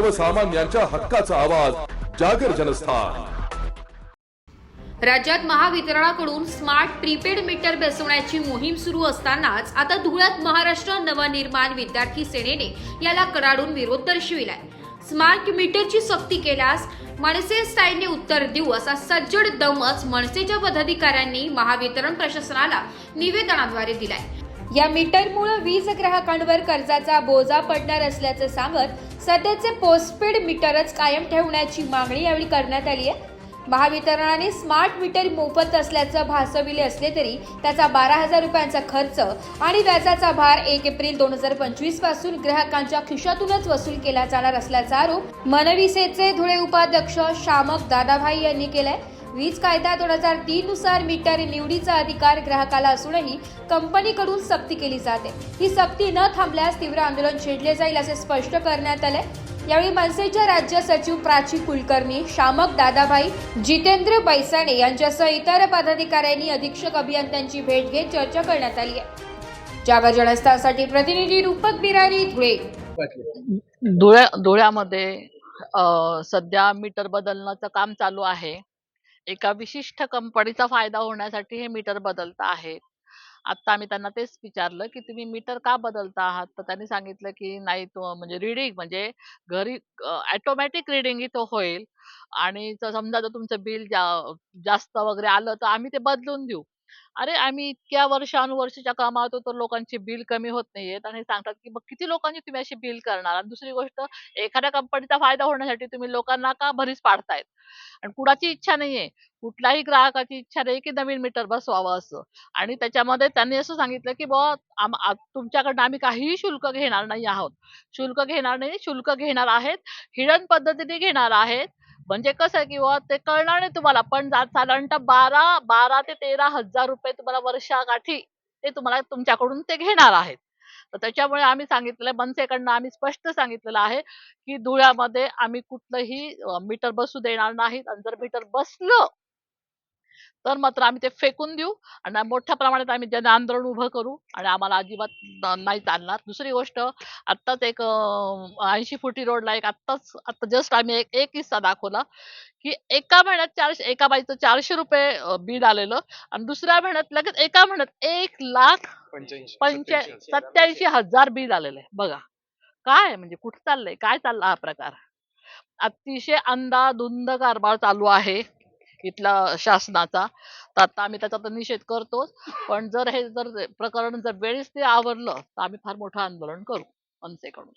सर्वसामान्यांच्या हक्काचा आवाज जागर जनस्थान. राज्यात महावितरणाकडून स्मार्ट प्रीपेड मीटर बसवण्याची मोहीम सुरू असतानाच आता धुळ्यात महाराष्ट्र नवनिर्माण विद्यार्थी सेनेने याला कडाडून विरोध दर्शविलाय. स्मार्ट मीटरची सक्ती केल्यास मनसे स्टाईलने उत्तर देऊ असा सज्जड दमच मनसेच्या पदाधिकाऱ्यांनी महावितरण प्रशासनाला निवेदनाद्वारे दिलाय. या मीटरमुळे वीज ग्राहकांवर कर्जाचा बोजा पडणार असल्याचं सांगत सध्याचे पोस्टपेड मीटरच कायम ठेवण्याची मागणी यावेळी करण्यात आली आहे. महावितरणाने स्मार्ट मीटर मोफत असल्याचं भासविले असले तरी त्याचा बारा हजार रुपयांचा खर्च आणि व्याजाचा भार एक एप्रिल दोन हजार पंचवीसपासून ग्राहकांच्या खिशातूनच वसूल केला जाणार असल्याचा आरोप मनविसेचे धुळे उपाध्यक्ष शामक दादाभाई यांनी केलाय. वीज कायदा दोन हजार तीन नुसार मीटर निवडीचा अधिकार ग्राहकाला असूनही कंपनीकडून सक्ती केली जाते. ही सक्ती न थांबल्यास तीव्र आंदोलन छेडले जाईल असे स्पष्ट करण्यात आले यावेळी मनसेच्या राज्य सचिव प्राची कुलकर्णी शामक दादाभाई जितेंद्र बैसाणे यांच्यासह इतर पदाधिकाऱ्यांनी अधीक्षक अभियंत्यांची भेट घेत चर्चा करण्यात आली आहे. जागर जनस्थासाठी प्रतिनिधी रूपक बिरारी धुळे. धुळ्या धुळ्यामध्ये सध्या मीटर बदलण्याचं काम चालू आहे. एका विशिष्ट कंपनीचा फायदा होण्यासाठी हे मीटर बदलत आहेत. आता आम्ही त्यांना तेच विचारलं की तुम्ही मीटर का बदलता आहात? तर त्यांनी सांगितलं की नाही तो म्हणजे रिडिंग म्हणजे घरी ऑटोमॅटिक रिडिंग इथं होईल. आणि समजा जर तुमचं बिल जा, जास्त वगैरे आलं तर आम्ही ते बदलून देऊ. अरे आम्ही इतक्या वर्षानुवर्षीच्या कामात होतो लोकांची बिल कमी होत नाहीयेत. आणि सांगतात की मग किती लोकांची तुम्ही अशी बिल करणार? आणि दुसरी गोष्ट एखाद्या कंपनीचा फायदा होण्यासाठी तुम्ही लोकांना का भरीस पाडतायत? आणि कुणाची इच्छा नाहीये. कुठल्याही ग्राहकाची इच्छा नाही की नवीन मीटर बसवावं असं. आणि त्याच्यामध्ये त्यांनी असं सांगितलं की बुवा आम आ- तुमच्याकडनं आम्ही काहीही शुल्क घेणार नाही आहोत. शुल्क घेणार नाही शुल्क घेणार आहेत हिडन पद्धतीने घेणार आहेत म्हणजे कसं की बुवा ते कळणार नाही तुम्हाला पण जा- साधारणतः बारा बारा ते तेरा हजार रुपये तुम्हाला वर्षाकाठी ते तुम्हाला तुमच्याकडून ते घेणार आहेत. तर त्याच्यामुळे आम्ही सांगितलेलं आहे, मनसेकडनं आम्ही स्पष्ट सांगितलेलं आहे की धुळ्यामध्ये आम्ही कुठलंही मीटर बसू देणार नाहीत. आणि जर मीटर बसलं तर मात्र आम्ही ते फेकून देऊ आणि मोठ्या प्रमाणात आम्ही जन आंदोलन उभं करू आणि आम्हाला अजिबात नाही चालणार. दुसरी गोष्ट आत्ताच एक ऐंशी फुटी रोडला एक आत्ताच आता जस्ट आम्ही एक एक किस्सा दाखवला की एका महिन्यात चारशे एका बाईचं चारशे रुपये बिल आलेलं आणि दुसऱ्या महिन्यात लगेच एका महिन्यात एक लाख पंच्या सत्याऐंशी हजार बिल आलेलं आहे. बघा काय म्हणजे कुठं चाललंय? काय चालला हा प्रकार? अतिशय अंधाधुंद कारभार चालू आहे. इथला शासनाचा. तर आता आम्ही त्याचा तर निषेध करतोच. पण जर हे जर प्रकरण जर वेळेस ते आवरलं तर आम्ही फार मोठं आंदोलन करू. मनसेकडून.